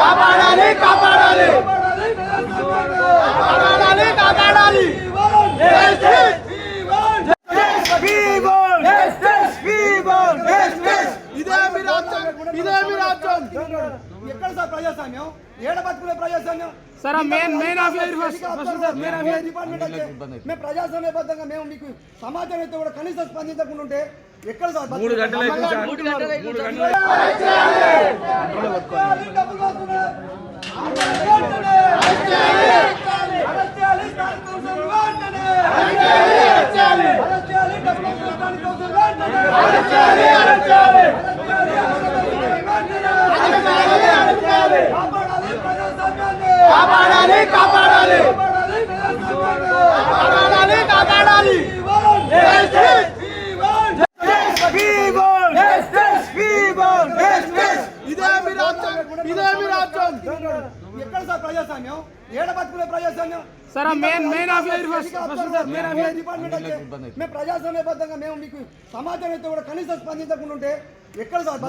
కాపాడాలి కాపాడాలి. కాపాడాలి కాపాడాలి. రాజ్యం ఇదే మీ రాజ్యం. ఎక్కడ సార్ ప్రజాస్వామ్యం? ఏడ బతుకునే ప్రజాస్వామ్యం? Sir main main officer first first sir main officer department అయితే మేము ప్రజాస్వామ్యబద్ధంగా మేము మీకు సమాచారం అయితే కూడా కనీసం స్పందించకుండా ఉంటే ఎక్కడ సార్ మూడు గంటలు మూడు గంటలు కాపాడాలి కాపాడాలి కాపాడాలి కాపాడాలి ఇదే మీ రాజ్యం ఇదే మీ రాజ్యం. ఎక్కడ సార్ ప్రజాస్వామ్యం? ఏడ బతుకునే ప్రజాస్వామ్యం? Sir main main officer first first sir main officer department అయితే మేము ప్రజాస్వామ్యబద్ధంగా మేము మీకు సమాచారం అయితే కూడా కనీసం స్పందించకుండా ఉంటే ఎక్కడ సార్